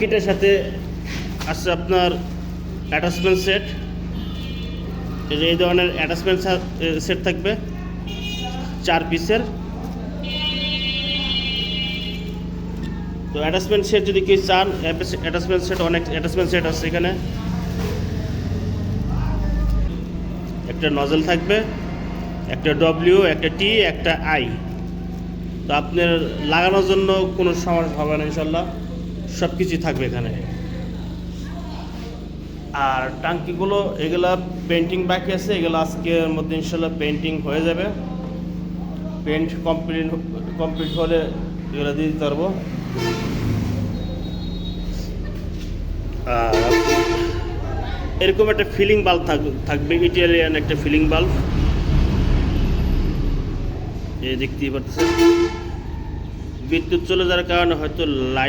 কিটের সাথে আছে আপনার অ্যাটাচমেন্ট সেট এই ধরনের অ্যাটাচমেন্ট সেট থাকবে। চার পিসের তো অ্যাটাচমেন্ট সেট যদি কেউ চান অ্যাটাচমেন্ট সেট অনেক অ্যাটাচমেন্ট সেট আছে এখানে। একটা নজল থাকবে, একটা ডব্লিউ একটা টি একটা আই তো আপনার লাগানোর জন্য কোনো সমস্যা হবে না ইনশাল্লাহ সব কিছুই থাকবে এখানে। আর টাঙ্কিগুলো, এগুলা পেন্টিং বাকি আছে, এগুলো আজকের মধ্যে ইনশাল্লাহ পেন্টিং হয়ে যাবে। পেন্ট কমপ্লিট কমপ্লিট হলে এগুলো দিয়ে দিতে পারব। এরকম একটা ফিলিং বাল্ব থাকবে ইটালিয়ান একটা ফিলিং বাল্ব এই দেখতেই পাচ্ছেন বিদ্যুৎ চলে যাওয়ার কারণে হয়তো লাইট